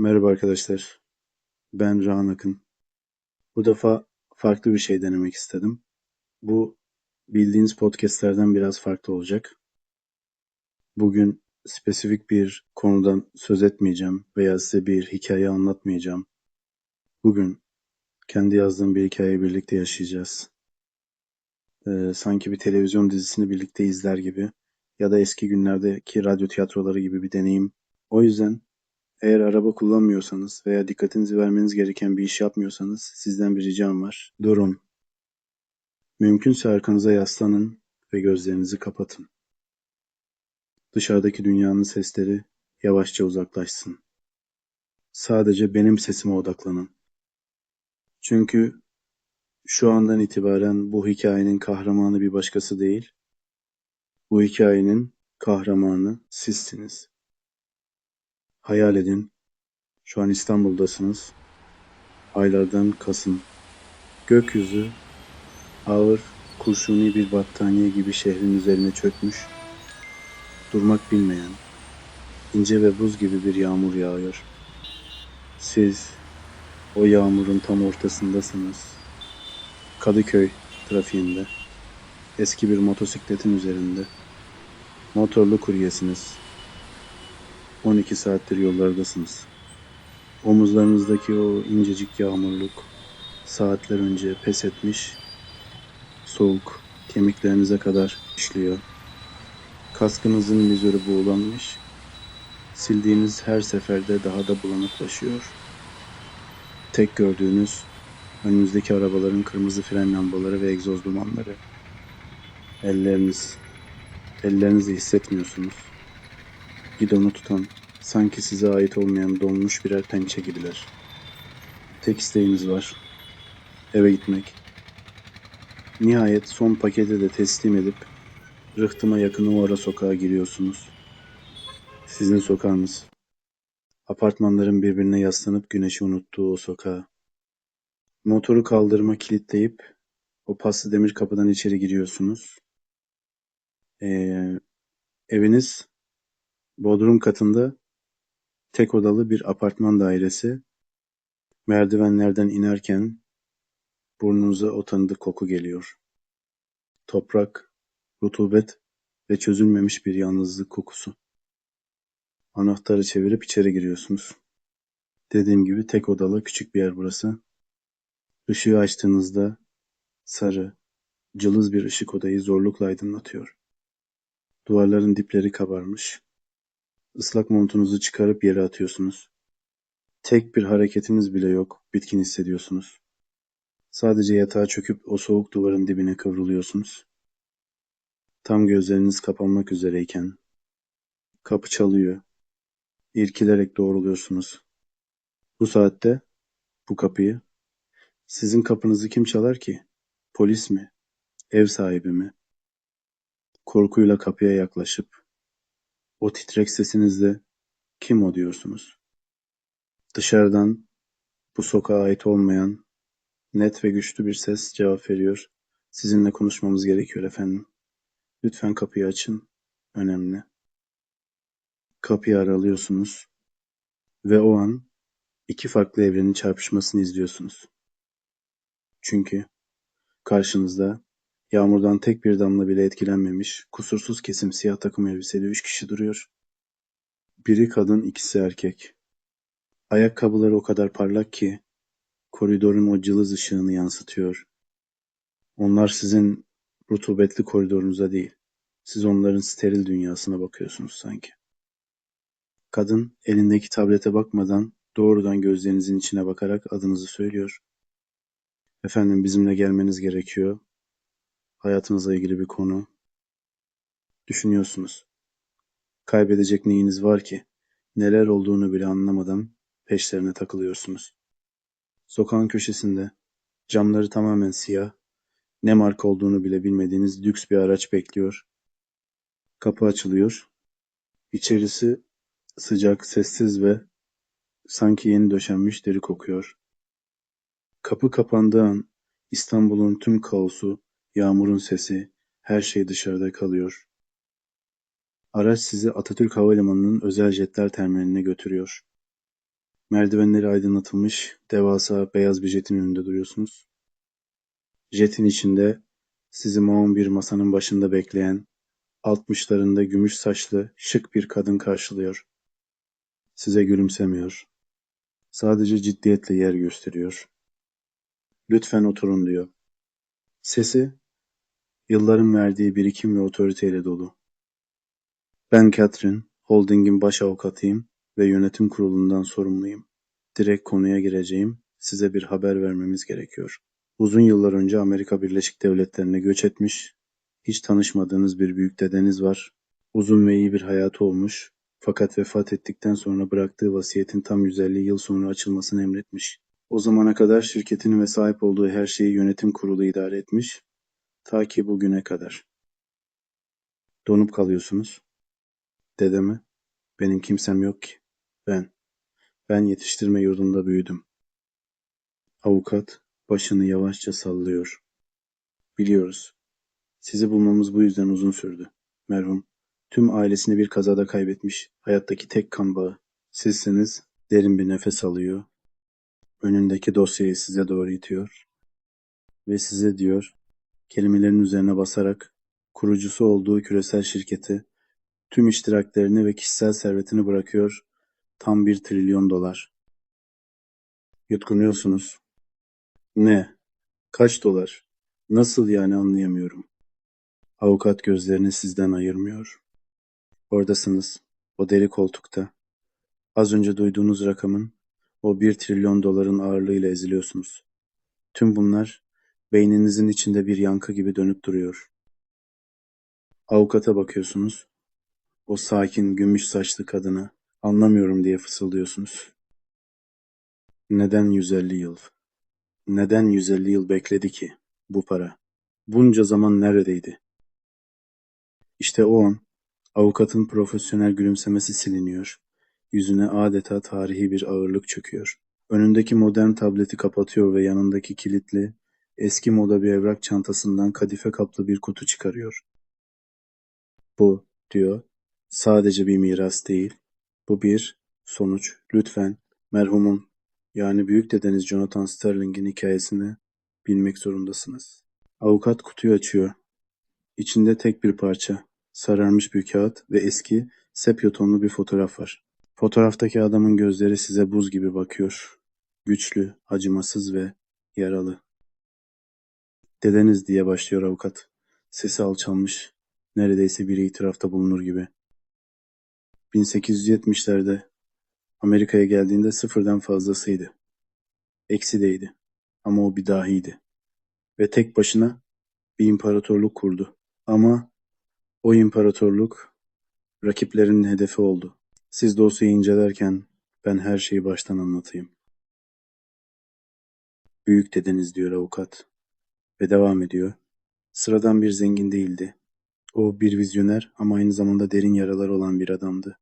Merhaba arkadaşlar. Ben Rahan Akın. Bu defa farklı bir şey denemek istedim. Bu bildiğiniz podcastlerden biraz farklı olacak. Bugün spesifik bir konudan söz etmeyeceğim veya size bir hikaye anlatmayacağım. Bugün kendi yazdığım bir hikayeyi birlikte yaşayacağız. Ee, sanki bir televizyon dizisini birlikte izler gibi ya da eski günlerdeki radyo tiyatroları gibi bir deneyim. O yüzden eğer araba kullanmıyorsanız veya dikkatinizi vermeniz gereken bir iş yapmıyorsanız sizden bir ricam var. Durun. Mümkünse arkanıza yaslanın ve gözlerinizi kapatın. Dışarıdaki dünyanın sesleri yavaşça uzaklaşsın. Sadece benim sesime odaklanın. Çünkü şu andan itibaren bu hikayenin kahramanı bir başkası değil, bu hikayenin kahramanı sizsiniz. Hayal edin, şu an İstanbul'dasınız. Aylardan Kasım. Gökyüzü ağır, kurşuni bir battaniye gibi şehrin üzerine çökmüş, durmak bilmeyen, ince ve buz gibi bir yağmur yağıyor. Siz o yağmurun tam ortasındasınız. Kadıköy trafiğinde, eski bir motosikletin üzerinde. Motorlu kuryesiniz. 12 saattir yollardasınız. Omuzlarınızdaki o incecik yağmurluk saatler önce pes etmiş, soğuk kemiklerinize kadar işliyor. Kaskınızın vizörü buğulanmış, sildiğiniz her seferde daha da bulanıklaşıyor. Tek gördüğünüz önünüzdeki arabaların kırmızı fren lambaları ve egzoz dumanları. Elleriniz, ellerinizi hissetmiyorsunuz. Gidonu tutan, sanki size ait olmayan donmuş birer pençe gibiler. Tek isteğiniz var, eve gitmek. Nihayet son paketi de teslim edip rıhtıma yakın o ara sokağa giriyorsunuz. Sizin sokağınız. Apartmanların birbirine yaslanıp güneşi unuttuğu o sokağa. Motoru kaldırıma kilitleyip o paslı demir kapıdan içeri giriyorsunuz. Ee, eviniz bodrum katında tek odalı bir apartman dairesi. Merdivenlerden inerken burnunuza o tanıdık koku geliyor. Toprak, rutubet ve çözülmemiş bir yalnızlık kokusu. Anahtarı çevirip içeri giriyorsunuz. Dediğim gibi tek odalı küçük bir yer burası. Işığı açtığınızda sarı, cılız bir ışık odayı zorlukla aydınlatıyor. Duvarların dipleri kabarmış. Islak montunuzu çıkarıp yere atıyorsunuz. Tek bir hareketiniz bile yok, bitkin hissediyorsunuz. Sadece yatağa çöküp o soğuk duvarın dibine kıvrılıyorsunuz. Tam gözleriniz kapanmak üzereyken kapı çalıyor. İrkilerek doğruluyorsunuz. Bu saatte bu kapıyı sizin kapınızı kim çalar ki? Polis mi? Ev sahibi mi? Korkuyla kapıya yaklaşıp o titrek sesinizle kim o diyorsunuz. Dışarıdan bu sokağa ait olmayan net ve güçlü bir ses cevap veriyor. Sizinle konuşmamız gerekiyor efendim. Lütfen kapıyı açın. Önemli. Kapıyı aralıyorsunuz ve o an iki farklı evrenin çarpışmasını izliyorsunuz. Çünkü karşınızda yağmurdan tek bir damla bile etkilenmemiş, kusursuz kesim siyah takım elbiseli üç kişi duruyor. Biri kadın, ikisi erkek. Ayakkabıları o kadar parlak ki koridorun o cılız ışığını yansıtıyor. Onlar sizin rutubetli koridorunuza değil, siz onların steril dünyasına bakıyorsunuz sanki. Kadın elindeki tablete bakmadan doğrudan gözlerinizin içine bakarak adınızı söylüyor. Efendim bizimle gelmeniz gerekiyor. Hayatınızla ilgili bir konu. Düşünüyorsunuz. Kaybedecek neyiniz var ki? Neler olduğunu bile anlamadan peşlerine takılıyorsunuz. Sokağın köşesinde, camları tamamen siyah, ne marka olduğunu bile bilmediğiniz lüks bir araç bekliyor. Kapı açılıyor. İçerisi sıcak, sessiz ve sanki yeni döşenmiş deri kokuyor. Kapı kapandığı an İstanbul'un tüm kaosu, yağmurun sesi, her şey dışarıda kalıyor. Araç sizi Atatürk Havalimanı'nın özel jetler terminaline götürüyor. Merdivenleri aydınlatılmış devasa beyaz bir jetin önünde duruyorsunuz. Jetin içinde sizi maun bir masanın başında bekleyen, altmışlarında gümüş saçlı şık bir kadın karşılıyor. Size gülümsemiyor. Sadece ciddiyetle yer gösteriyor. Lütfen oturun diyor. Sesi, yılların verdiği birikim ve otoriteyle dolu. Ben Catherine, Holding'in baş avukatıyım ve yönetim kurulundan sorumluyum. Direkt konuya gireceğim. Size bir haber vermemiz gerekiyor. Uzun yıllar önce Amerika Birleşik Devletleri'ne göç etmiş, hiç tanışmadığınız bir büyük dedeniz var. Uzun ve iyi bir hayatı olmuş. Fakat vefat ettikten sonra bıraktığı vasiyetin tam 150 yıl sonra açılmasını emretmiş. O zamana kadar şirketinin ve sahip olduğu her şeyi yönetim kurulu idare etmiş. Ta ki bugüne kadar. Donup kalıyorsunuz. Dedemi, benim kimsem yok ki. Ben. Ben yetiştirme yurdunda büyüdüm. Avukat başını yavaşça sallıyor. Biliyoruz. Sizi bulmamız bu yüzden uzun sürdü. Merhum tüm ailesini bir kazada kaybetmiş. Hayattaki tek kan bağı. Sizseniz derin bir nefes alıyor. Önündeki dosyayı size doğru itiyor. Ve size diyor, kelimelerin üzerine basarak kurucusu olduğu küresel şirketi, tüm iştiraklerini ve kişisel servetini bırakıyor. Tam bir trilyon dolar. Yutkunuyorsunuz. Ne? Kaç dolar? Nasıl yani anlayamıyorum. Avukat gözlerini sizden ayırmıyor. Oradasınız. O deri koltukta. Az önce duyduğunuz rakamın o bir trilyon doların ağırlığıyla eziliyorsunuz. Tüm bunlar beyninizin içinde bir yankı gibi dönüp duruyor. Avukata bakıyorsunuz. O sakin, gümüş saçlı kadına anlamıyorum diye fısıldıyorsunuz. Neden 150 yıl? Neden 150 yıl bekledi ki bu para? Bunca zaman neredeydi? İşte o an avukatın profesyonel gülümsemesi siliniyor. Yüzüne adeta tarihi bir ağırlık çöküyor. Önündeki modern tableti kapatıyor ve yanındaki kilitli, eski moda bir evrak çantasından kadife kaplı bir kutu çıkarıyor. Bu, diyor, sadece bir miras değil. Bu bir sonuç. Lütfen merhumun yani büyük dedeniz Jonathan Sterling'in hikayesini bilmek zorundasınız. Avukat kutuyu açıyor. İçinde tek bir parça, sararmış bir kağıt ve eski, sepya tonlu bir fotoğraf var. Fotoğraftaki adamın gözleri size buz gibi bakıyor. Güçlü, acımasız ve yaralı. Dedeniz diye başlıyor avukat. Sesi alçalmış, neredeyse bir itirafta bulunur gibi. 1870'lerde Amerika'ya geldiğinde sıfırdan fazlasıydı. Eksideydi. Ama o bir dahiydi. Ve tek başına bir imparatorluk kurdu. Ama o imparatorluk rakiplerinin hedefi oldu. Siz dosyayı incelerken ben her şeyi baştan anlatayım. Büyük dedeniz diyor avukat. Ve devam ediyor. Sıradan bir zengin değildi. O bir vizyoner ama aynı zamanda derin yaraları olan bir adamdı.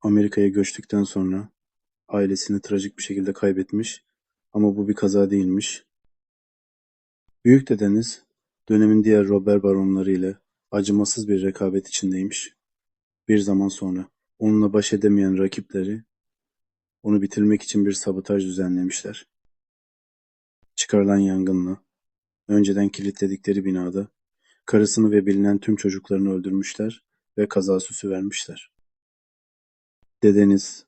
Amerika'ya göçtükten sonra ailesini trajik bir şekilde kaybetmiş ama bu bir kaza değilmiş. Büyük dedeniz dönemin diğer Robert baronları ile acımasız bir rekabet içindeymiş. Bir zaman sonra onunla baş edemeyen rakipleri onu bitirmek için bir sabotaj düzenlemişler. Çıkarılan yangınla önceden kilitledikleri binada karısını ve bilinen tüm çocuklarını öldürmüşler ve kaza süsü vermişler. Dedeniz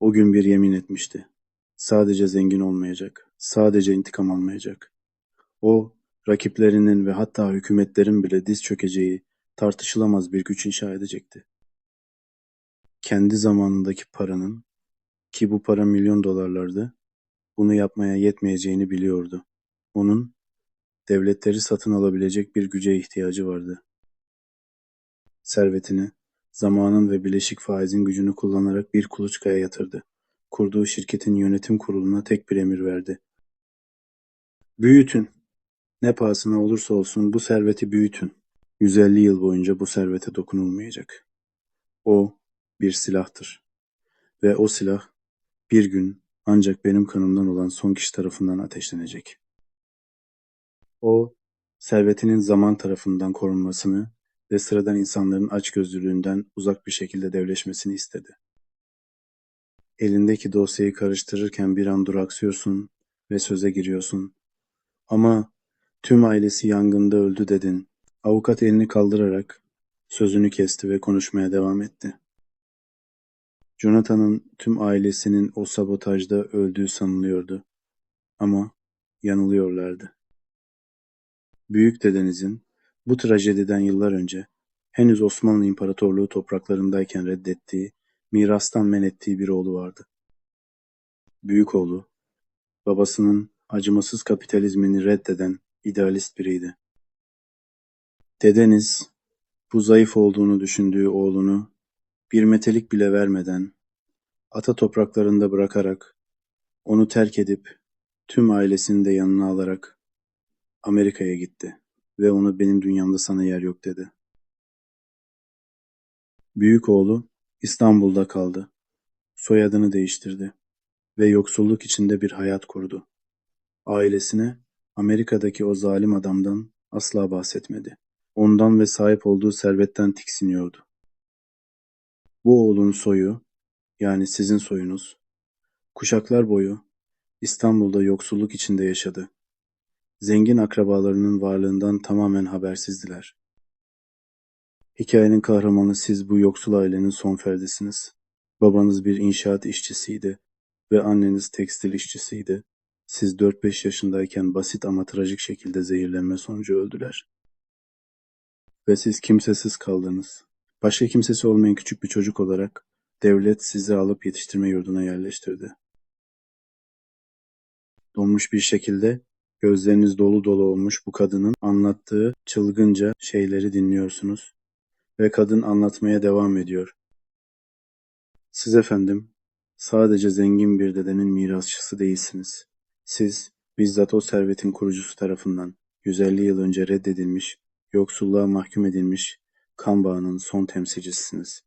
o gün bir yemin etmişti. Sadece zengin olmayacak, sadece intikam almayacak. O, rakiplerinin ve hatta hükümetlerin bile diz çökeceği tartışılamaz bir güç inşa edecekti. Kendi zamanındaki paranın, ki bu para milyon dolarlardı, bunu yapmaya yetmeyeceğini biliyordu. Onun, devletleri satın alabilecek bir güce ihtiyacı vardı. Servetini, zamanın ve bileşik faizin gücünü kullanarak bir kuluçkaya yatırdı. Kurduğu şirketin yönetim kuruluna tek bir emir verdi. Büyütün. Ne pahasına olursa olsun bu serveti büyütün. 150 yıl boyunca bu servete dokunulmayacak. O bir silahtır. Ve o silah bir gün ancak benim kanımdan olan son kişi tarafından ateşlenecek. O, servetinin zaman tarafından korunmasını ve sıradan insanların açgözlülüğünden uzak bir şekilde devleşmesini istedi. Elindeki dosyayı karıştırırken bir an duraksıyorsun ve söze giriyorsun. Ama tüm ailesi yangında öldü dedin. Avukat elini kaldırarak sözünü kesti ve konuşmaya devam etti. Jonathan'ın tüm ailesinin o sabotajda öldüğü sanılıyordu. Ama yanılıyorlardı. Büyük dedenizin bu trajediden yıllar önce henüz Osmanlı İmparatorluğu topraklarındayken reddettiği, mirastan men ettiği bir oğlu vardı. Büyük oğlu, babasının acımasız kapitalizmini reddeden idealist biriydi. Dedeniz, bu zayıf olduğunu düşündüğü oğlunu bir metelik bile vermeden, ata topraklarında bırakarak, onu terk edip, tüm ailesini de yanına alarak Amerika'ya gitti ve onu benim dünyamda sana yer yok dedi. Büyük oğlu İstanbul'da kaldı. Soyadını değiştirdi ve yoksulluk içinde bir hayat kurdu. Ailesine Amerika'daki o zalim adamdan asla bahsetmedi. Ondan ve sahip olduğu servetten tiksiniyordu. Bu oğlun soyu, yani sizin soyunuz, kuşaklar boyu İstanbul'da yoksulluk içinde yaşadı. Zengin akrabalarının varlığından tamamen habersizdiler. Hikayenin kahramanı siz bu yoksul ailenin son ferdisiniz. Babanız bir inşaat işçisiydi ve anneniz tekstil işçisiydi. Siz 4-5 yaşındayken basit ama trajik şekilde zehirlenme sonucu öldüler. Ve siz kimsesiz kaldınız. Başka kimsesi olmayan küçük bir çocuk olarak devlet sizi alıp yetiştirme yurduna yerleştirdi. Donmuş bir şekilde gözleriniz dolu dolu olmuş bu kadının anlattığı çılgınca şeyleri dinliyorsunuz ve kadın anlatmaya devam ediyor. Siz efendim sadece zengin bir dedenin mirasçısı değilsiniz. Siz bizzat o servetin kurucusu tarafından 150 yıl önce reddedilmiş, yoksulluğa mahkum edilmiş kan bağının son temsilcisisiniz.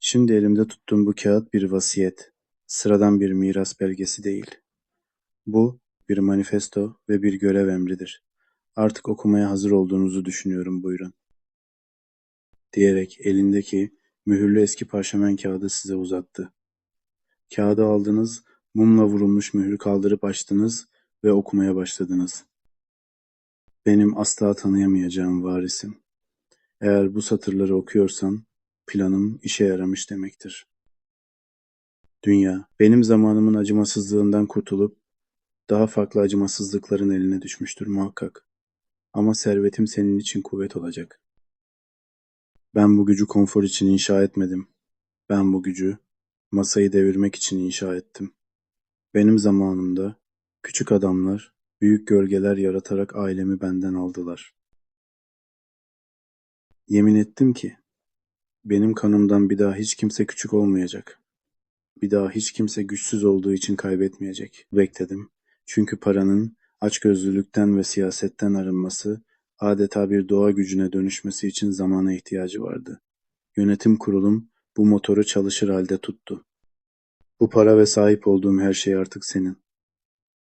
Şimdi elimde tuttuğum bu kağıt bir vasiyet, sıradan bir miras belgesi değil. Bu bir manifesto ve bir görev emridir. Artık okumaya hazır olduğunuzu düşünüyorum buyurun. Diyerek elindeki mühürlü eski parşömen kağıdı size uzattı. Kağıdı aldınız, mumla vurulmuş mührü kaldırıp açtınız ve okumaya başladınız. Benim asla tanıyamayacağım varisim. Eğer bu satırları okuyorsan, planım işe yaramış demektir. Dünya, benim zamanımın acımasızlığından kurtulup, daha farklı acımasızlıkların eline düşmüştür muhakkak. Ama servetim senin için kuvvet olacak. Ben bu gücü konfor için inşa etmedim. Ben bu gücü masayı devirmek için inşa ettim. Benim zamanımda küçük adamlar büyük gölgeler yaratarak ailemi benden aldılar. Yemin ettim ki benim kanımdan bir daha hiç kimse küçük olmayacak. Bir daha hiç kimse güçsüz olduğu için kaybetmeyecek. Bekledim. Çünkü paranın açgözlülükten ve siyasetten arınması adeta bir doğa gücüne dönüşmesi için zamana ihtiyacı vardı. Yönetim kurulum bu motoru çalışır halde tuttu. Bu para ve sahip olduğum her şey artık senin.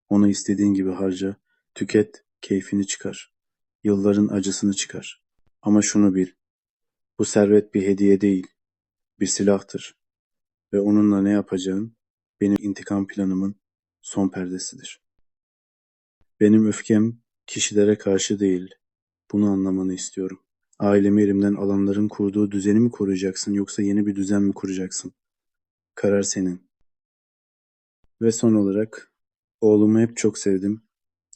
Onu istediğin gibi harca, tüket, keyfini çıkar. Yılların acısını çıkar. Ama şunu bil. Bu servet bir hediye değil, bir silahtır. Ve onunla ne yapacağın benim intikam planımın son perdesidir. Benim öfkem kişilere karşı değil, bunu anlamanı istiyorum. Ailemi elimden alanların kurduğu düzeni mi koruyacaksın yoksa yeni bir düzen mi kuracaksın? Karar senin. Ve son olarak oğlumu hep çok sevdim.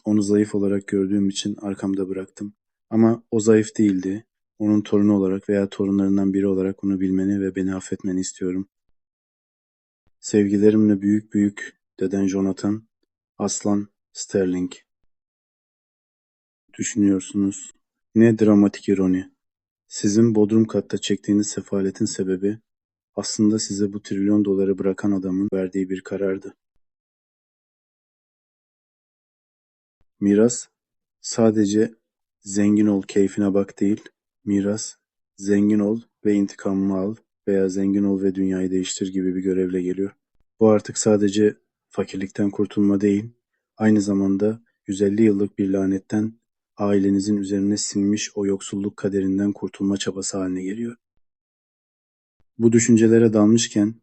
Onu zayıf olarak gördüğüm için arkamda bıraktım. Ama o zayıf değildi. Onun torunu olarak veya torunlarından biri olarak onu bilmeni ve beni affetmeni istiyorum. Sevgilerimle büyük büyük deden Jonathan, Aslan Sterling. Düşünüyorsunuz. Ne dramatik ironi. Sizin bodrum katta çektiğiniz sefaletin sebebi aslında size bu trilyon doları bırakan adamın verdiği bir karardı. Miras sadece zengin ol keyfine bak değil, miras zengin ol ve intikamını al veya zengin ol ve dünyayı değiştir gibi bir görevle geliyor. Bu artık sadece fakirlikten kurtulma değil, aynı zamanda 150 yıllık bir lanetten ailenizin üzerine sinmiş o yoksulluk kaderinden kurtulma çabası haline geliyor. Bu düşüncelere dalmışken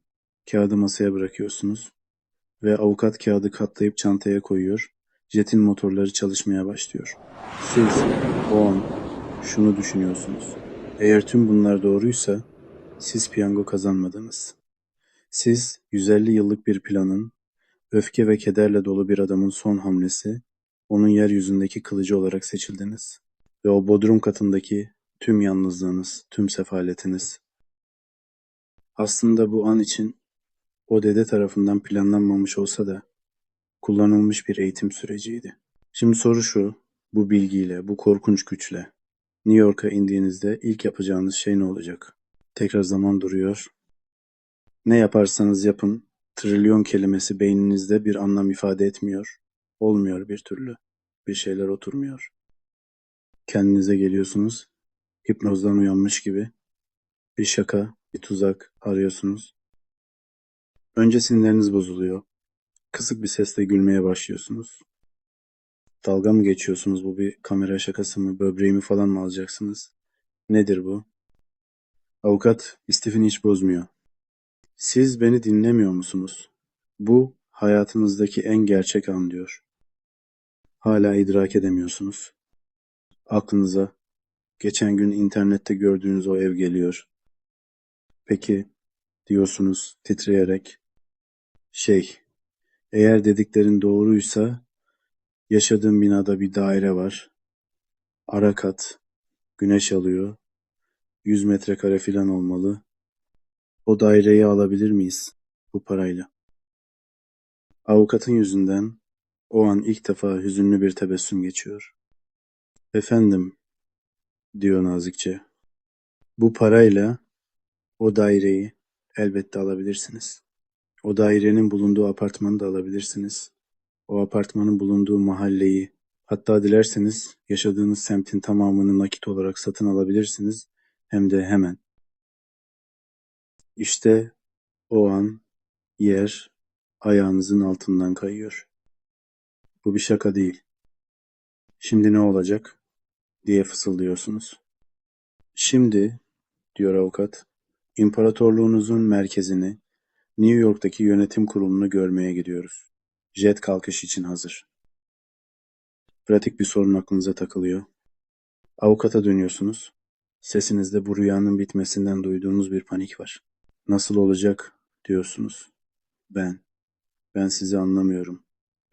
Kağıdı masaya bırakıyorsunuz ve avukat kağıdı katlayıp çantaya koyuyor. Jetin motorları çalışmaya başlıyor. Siz o an şunu düşünüyorsunuz. Eğer tüm bunlar doğruysa siz piyango kazanmadınız. Siz 150 yıllık bir planın, öfke ve kederle dolu bir adamın son hamlesi, onun yeryüzündeki kılıcı olarak seçildiniz. Ve o bodrum katındaki tüm yalnızlığınız, tüm sefaletiniz. Aslında bu an için o dede tarafından planlanmamış olsa da kullanılmış bir eğitim süreciydi. Şimdi soru şu, bu bilgiyle, bu korkunç güçle New York'a indiğinizde ilk yapacağınız şey ne olacak? Tekrar zaman duruyor. Ne yaparsanız yapın, trilyon kelimesi beyninizde bir anlam ifade etmiyor. Olmuyor bir türlü. Bir şeyler oturmuyor. Kendinize geliyorsunuz. Hipnozdan uyanmış gibi. Bir şaka, bir tuzak arıyorsunuz. Önce sinirleriniz bozuluyor. Kısık bir sesle gülmeye başlıyorsunuz. Dalga mı geçiyorsunuz? Bu bir kamera şakası mı? Böbreğimi falan mı alacaksınız? Nedir bu? Avukat istifini hiç bozmuyor. Siz beni dinlemiyor musunuz? Bu hayatınızdaki en gerçek an diyor. Hala idrak edemiyorsunuz. Aklınıza geçen gün internette gördüğünüz o ev geliyor. Peki diyorsunuz titreyerek. Şey, eğer dediklerin doğruysa yaşadığım binada bir daire var. Ara kat, güneş alıyor. 100 metrekare filan olmalı. O daireyi alabilir miyiz bu parayla? Avukatın yüzünden o an ilk defa hüzünlü bir tebessüm geçiyor. Efendim, diyor nazikçe. Bu parayla o daireyi elbette alabilirsiniz. O dairenin bulunduğu apartmanı da alabilirsiniz. O apartmanın bulunduğu mahalleyi, hatta dilerseniz yaşadığınız semtin tamamını nakit olarak satın alabilirsiniz. Hem de hemen. İşte o an yer ayağınızın altından kayıyor. Bu bir şaka değil. Şimdi ne olacak? diye fısıldıyorsunuz. Şimdi, diyor avukat, imparatorluğunuzun merkezini, New York'taki yönetim kurulunu görmeye gidiyoruz. Jet kalkış için hazır. Pratik bir sorun aklınıza takılıyor. Avukata dönüyorsunuz. Sesinizde bu rüyanın bitmesinden duyduğunuz bir panik var. Nasıl olacak diyorsunuz. Ben, ben sizi anlamıyorum.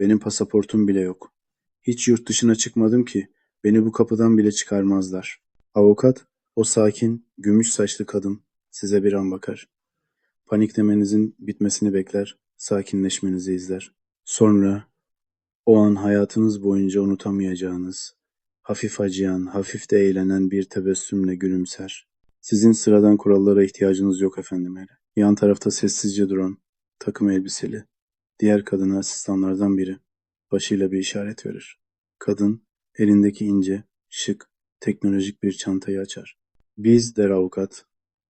Benim pasaportum bile yok. Hiç yurt dışına çıkmadım ki beni bu kapıdan bile çıkarmazlar. Avukat, o sakin, gümüş saçlı kadın size bir an bakar. Paniklemenizin bitmesini bekler, sakinleşmenizi izler. Sonra o an hayatınız boyunca unutamayacağınız, hafif acıyan, hafif de eğlenen bir tebessümle gülümser. Sizin sıradan kurallara ihtiyacınız yok efendim hele. Yan tarafta sessizce duran, takım elbiseli, diğer kadına asistanlardan biri başıyla bir işaret verir. Kadın elindeki ince, şık, teknolojik bir çantayı açar. Biz der avukat,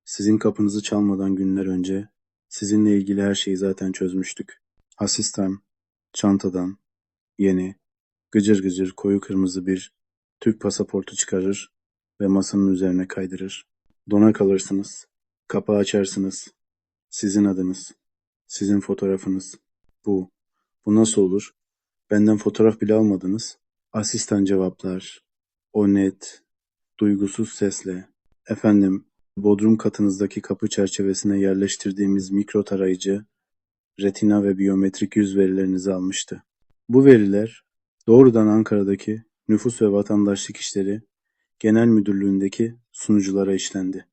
sizin kapınızı çalmadan günler önce sizinle ilgili her şeyi zaten çözmüştük. Asistan çantadan yeni, gıcır gıcır koyu kırmızı bir Türk pasaportu çıkarır ve masanın üzerine kaydırır. Dona kalırsınız. Kapağı açarsınız. Sizin adınız. Sizin fotoğrafınız. Bu. Bu nasıl olur? Benden fotoğraf bile almadınız. Asistan cevaplar. O net, duygusuz sesle. Efendim, bodrum katınızdaki kapı çerçevesine yerleştirdiğimiz mikro tarayıcı, retina ve biyometrik yüz verilerinizi almıştı. Bu veriler doğrudan Ankara'daki Nüfus ve Vatandaşlık İşleri Genel Müdürlüğü'ndeki sunuculara işlendi.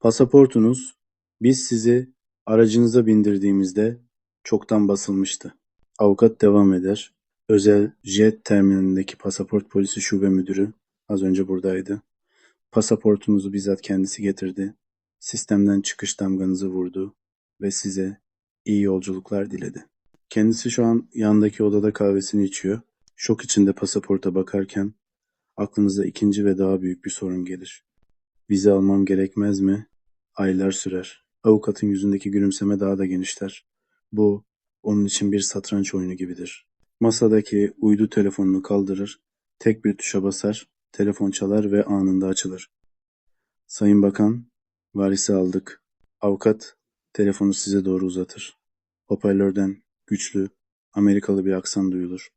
Pasaportunuz biz sizi aracınıza bindirdiğimizde çoktan basılmıştı. Avukat devam eder. Özel jet terminalindeki pasaport polisi şube müdürü az önce buradaydı. Pasaportunuzu bizzat kendisi getirdi. Sistemden çıkış damganızı vurdu ve size iyi yolculuklar diledi. Kendisi şu an yandaki odada kahvesini içiyor. Şok içinde pasaporta bakarken aklınıza ikinci ve daha büyük bir sorun gelir. Vize almam gerekmez mi? Aylar sürer. Avukatın yüzündeki gülümseme daha da genişler. Bu onun için bir satranç oyunu gibidir. Masadaki uydu telefonunu kaldırır, tek bir tuşa basar, telefon çalar ve anında açılır. Sayın Bakan, varisi aldık. Avukat telefonu size doğru uzatır. Hoparlörden güçlü, Amerikalı bir aksan duyulur.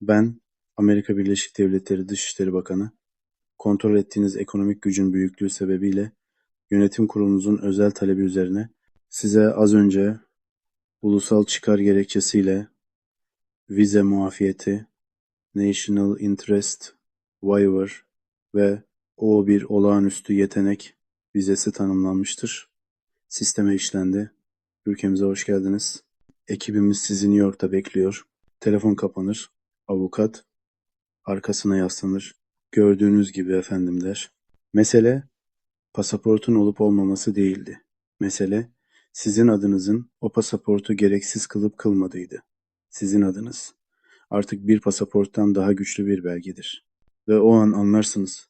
Ben, Amerika Birleşik Devletleri Dışişleri Bakanı, kontrol ettiğiniz ekonomik gücün büyüklüğü sebebiyle yönetim kurulunuzun özel talebi üzerine size az önce ulusal çıkar gerekçesiyle vize muafiyeti, National Interest Waiver ve O1 olağanüstü yetenek vizesi tanımlanmıştır. Sisteme işlendi. Ülkemize hoş geldiniz. Ekibimiz sizi New York'ta bekliyor. Telefon kapanır. Avukat arkasına yaslanır. Gördüğünüz gibi efendim der. Mesele pasaportun olup olmaması değildi. Mesele sizin adınızın o pasaportu gereksiz kılıp kılmadığıydı. Sizin adınız artık bir pasaporttan daha güçlü bir belgedir. Ve o an anlarsınız.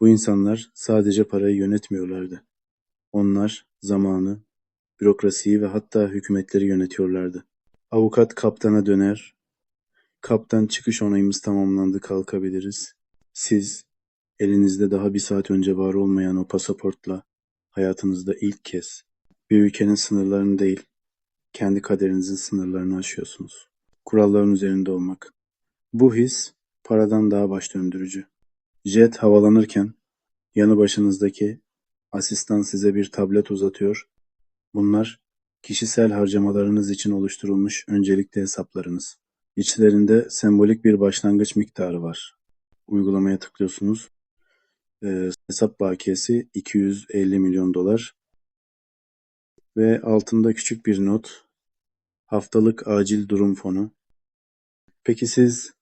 Bu insanlar sadece parayı yönetmiyorlardı. Onlar zamanı, bürokrasiyi ve hatta hükümetleri yönetiyorlardı. Avukat kaptana döner. Kaptan çıkış onayımız tamamlandı kalkabiliriz. Siz elinizde daha bir saat önce var olmayan o pasaportla hayatınızda ilk kez bir ülkenin sınırlarını değil, kendi kaderinizin sınırlarını aşıyorsunuz. Kuralların üzerinde olmak. Bu his paradan daha baş döndürücü. Jet havalanırken yanı başınızdaki asistan size bir tablet uzatıyor. Bunlar kişisel harcamalarınız için oluşturulmuş öncelikli hesaplarınız. İçlerinde sembolik bir başlangıç miktarı var. Uygulamaya tıklıyorsunuz. Ee, hesap bakiyesi 250 milyon dolar ve altında küçük bir not. Haftalık acil durum fonu. Peki siz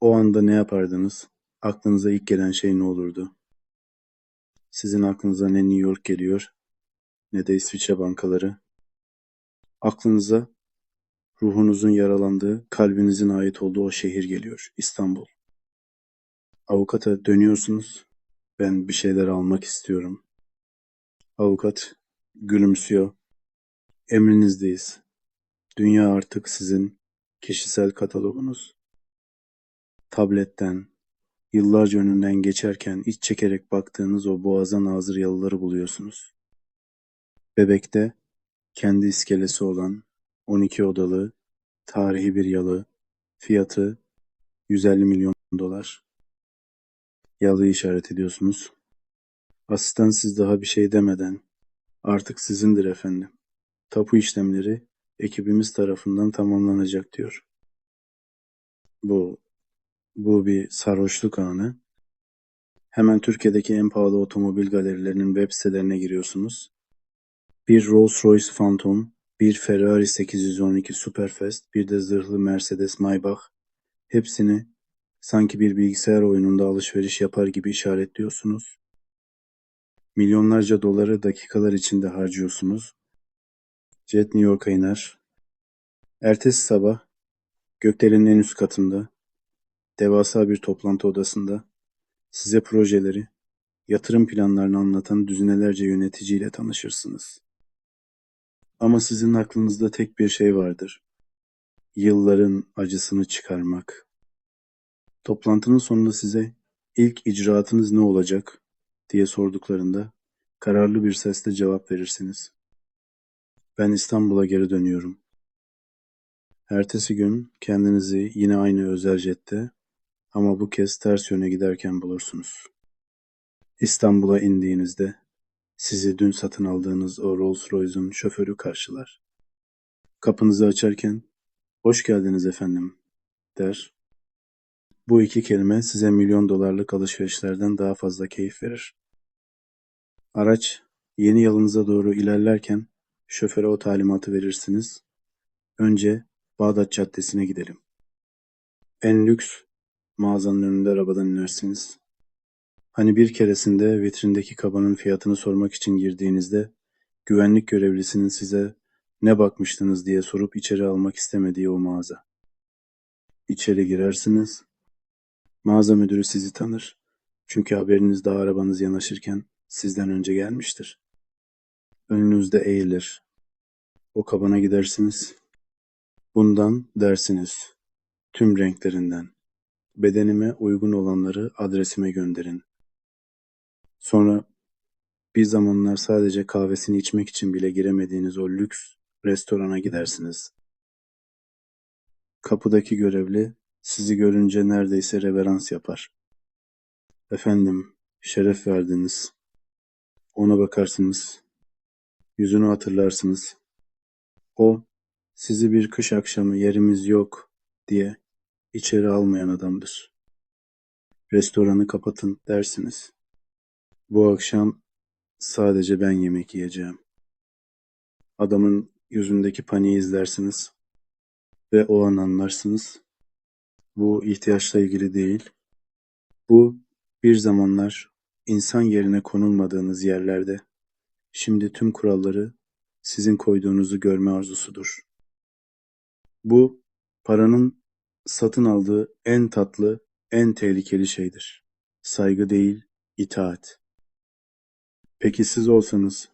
o anda ne yapardınız? Aklınıza ilk gelen şey ne olurdu? Sizin aklınıza ne New York geliyor ne de İsviçre bankaları. Aklınıza ruhunuzun yaralandığı, kalbinizin ait olduğu o şehir geliyor. İstanbul. Avukata dönüyorsunuz. Ben bir şeyler almak istiyorum. Avukat gülümsüyor. Emrinizdeyiz. Dünya artık sizin kişisel katalogunuz. Tabletten, yıllarca önünden geçerken iç çekerek baktığınız o boğazan nazır yalıları buluyorsunuz. Bebekte kendi iskelesi olan 12 odalı tarihi bir yalı, fiyatı 150 milyon dolar. Yalıyı işaret ediyorsunuz. Asistan siz daha bir şey demeden artık sizindir efendim. Tapu işlemleri ekibimiz tarafından tamamlanacak diyor. Bu bu bir sarhoşluk anı. Hemen Türkiye'deki en pahalı otomobil galerilerinin web sitelerine giriyorsunuz. Bir Rolls-Royce Phantom, bir Ferrari 812 Superfast, bir de zırhlı Mercedes Maybach. Hepsini sanki bir bilgisayar oyununda alışveriş yapar gibi işaretliyorsunuz. Milyonlarca doları dakikalar içinde harcıyorsunuz. Jet New York'a iner. Ertesi sabah gökdelenin en üst katında devasa bir toplantı odasında size projeleri, yatırım planlarını anlatan düzinelerce yöneticiyle tanışırsınız. Ama sizin aklınızda tek bir şey vardır. Yılların acısını çıkarmak. Toplantının sonunda size ilk icraatınız ne olacak diye sorduklarında kararlı bir sesle cevap verirsiniz. Ben İstanbul'a geri dönüyorum. Ertesi gün kendinizi yine aynı özel jette ama bu kez ters yöne giderken bulursunuz. İstanbul'a indiğinizde sizi dün satın aldığınız o Rolls Royce'un şoförü karşılar. Kapınızı açarken hoş geldiniz efendim der. Bu iki kelime size milyon dolarlık alışverişlerden daha fazla keyif verir. Araç yeni yılınıza doğru ilerlerken şoföre o talimatı verirsiniz. Önce Bağdat Caddesi'ne gidelim. En lüks mağazanın önünde arabadan inersiniz. Hani bir keresinde vitrindeki kabanın fiyatını sormak için girdiğinizde güvenlik görevlisinin size ne bakmıştınız diye sorup içeri almak istemediği o mağaza. İçeri girersiniz. Mağaza müdürü sizi tanır. Çünkü haberiniz daha arabanız yanaşırken sizden önce gelmiştir. Önünüzde eğilir. O kabana gidersiniz. Bundan dersiniz. Tüm renklerinden. Bedenime uygun olanları adresime gönderin. Sonra Bir zamanlar sadece kahvesini içmek için bile giremediğiniz o lüks restorana gidersiniz. Kapıdaki görevli sizi görünce neredeyse reverans yapar. Efendim, şeref verdiniz. Ona bakarsınız. Yüzünü hatırlarsınız. O, sizi bir kış akşamı yerimiz yok diye içeri almayan adamdır. Restoranı kapatın dersiniz. Bu akşam sadece ben yemek yiyeceğim. Adamın yüzündeki paniği izlersiniz ve o an anlarsınız. Bu ihtiyaçla ilgili değil. Bu bir zamanlar insan yerine konulmadığınız yerlerde şimdi tüm kuralları sizin koyduğunuzu görme arzusudur. Bu paranın satın aldığı en tatlı, en tehlikeli şeydir. Saygı değil, itaat. Peki siz olsanız,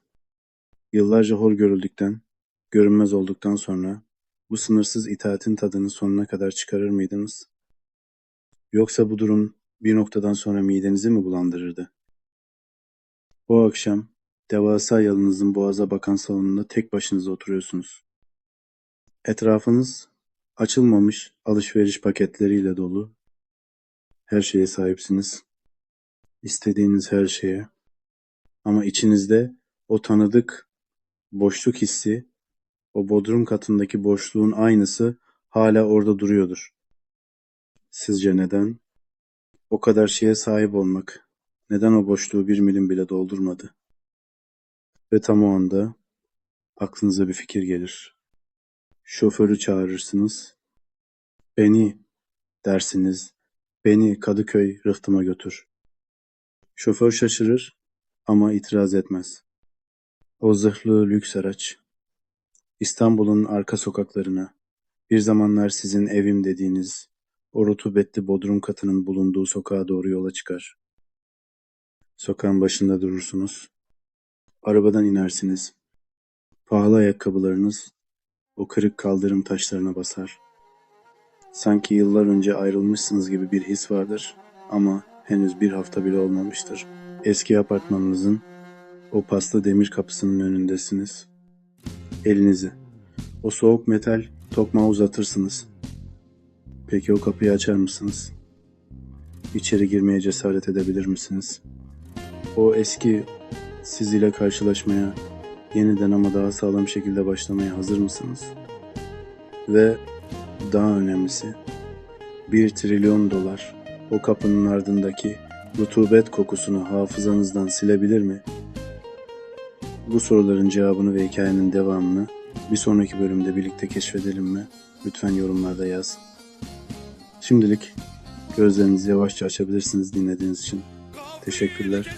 yıllarca hor görüldükten, görünmez olduktan sonra bu sınırsız itaatin tadını sonuna kadar çıkarır mıydınız? Yoksa bu durum bir noktadan sonra midenizi mi bulandırırdı? O akşam devasa yalınızın boğaza bakan salonunda tek başınıza oturuyorsunuz. Etrafınız açılmamış alışveriş paketleriyle dolu. Her şeye sahipsiniz. İstediğiniz her şeye. Ama içinizde o tanıdık boşluk hissi, o bodrum katındaki boşluğun aynısı hala orada duruyordur. Sizce neden? O kadar şeye sahip olmak neden o boşluğu bir milim bile doldurmadı? Ve tam o anda aklınıza bir fikir gelir. Şoförü çağırırsınız. Beni dersiniz. Beni Kadıköy rıhtıma götür. Şoför şaşırır ama itiraz etmez. O zırhlı lüks araç İstanbul'un arka sokaklarına, bir zamanlar sizin evim dediğiniz o rutubetli bodrum katının bulunduğu sokağa doğru yola çıkar. Sokağın başında durursunuz. Arabadan inersiniz. Pahalı ayakkabılarınız o kırık kaldırım taşlarına basar. Sanki yıllar önce ayrılmışsınız gibi bir his vardır ama henüz bir hafta bile olmamıştır. Eski apartmanınızın o paslı demir kapısının önündesiniz. Elinizi o soğuk metal tokmağa uzatırsınız. Peki o kapıyı açar mısınız? İçeri girmeye cesaret edebilir misiniz? O eski siz ile karşılaşmaya, yeniden ama daha sağlam şekilde başlamaya hazır mısınız? Ve daha önemlisi, bir trilyon dolar o kapının ardındaki rutubet kokusunu hafızanızdan silebilir mi? Bu soruların cevabını ve hikayenin devamını bir sonraki bölümde birlikte keşfedelim mi? Lütfen yorumlarda yaz. Şimdilik gözlerinizi yavaşça açabilirsiniz dinlediğiniz için. Teşekkürler.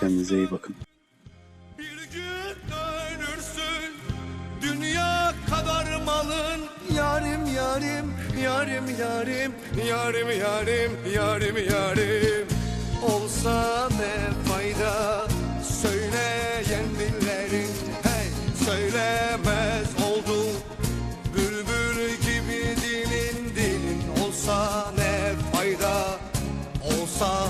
Kendinize iyi bakın. yarim yarim yarim yarim yarim yarim. Olsa ne fayda? Söyleyen dillerin hey söylemez oldu bülbül gibi dilin dilin olsa ne fayda? Olsa